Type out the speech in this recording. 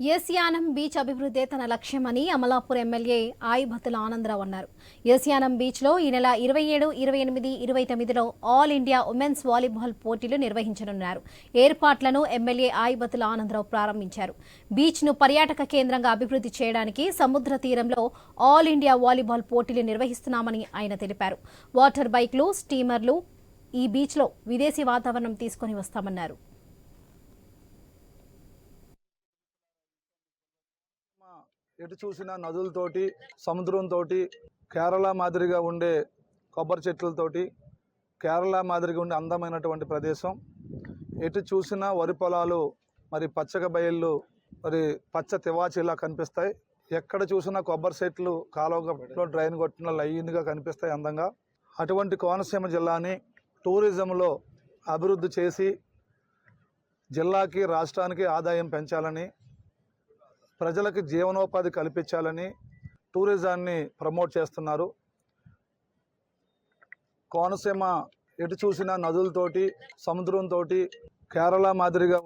ఏసియానం beach అభివృద్ధే తన లక్ష్యమని Amalapur MLA ఆయిభతుల Anandarao అన్నారు. ఏసియానం బీచ్లో ఈ నెల ఇరవై ఏడు ఇరవై ఎనిమిది ఇరవై తొమ్మిదిలో ఆల్ ఇండియా ఉమెన్స్ వాలీబాల్ పోటీలు నిర్వహించనున్నారు. ఏర్పాట్లను ఎమ్మెల్యే ఆయిబతుల ఆనందరావు ప్రారంభించారు. బీచ్ను పర్యాటక కేంద్రంగా అభివృద్ధి చేయడానికి సముద్ర తీరంలో ఆల్ ఇండియా వాలీబాల్ పోటీలు నిర్వహిస్తున్నామని ఆయన తెలిపారు. వాటర్ బైక్లు స్టీమర్లు ఈ బీచ్లో విదేశీ వాతావరణం తీసుకొని వస్తామన్నారు. ఎటు చూసిన నదులతోటి సముద్రంతో కేరళ మాదిరిగా ఉండే కొబ్బరి చెట్లతోటి కేరళ మాదిరిగా ఉండే అందమైనటువంటి ప్రదేశం. ఎటు చూసినా వరి పొలాలు మరి పచ్చగా బయళ్ళు మరి పచ్చ తివాచీలా కనిపిస్తాయి. ఎక్కడ చూసినా కొబ్బరి చెట్లు కాలువలో డ్రైన్ కొట్టిన లైన్గా కనిపిస్తాయి అందంగా. అటువంటి కోనసీమ జిల్లాని టూరిజంలో అభివృద్ధి చేసి జిల్లాకి రాష్ట్రానికి ఆదాయం పెంచాలని ప్రజలకు జీవనోపాధి కల్పించాలని టూరిజాన్ని ప్రమోట్ చేస్తున్నారు. కోనసీమ ఎటు చూసిన నదులతోటి సముద్రంతో కేరళ మాదిరిగా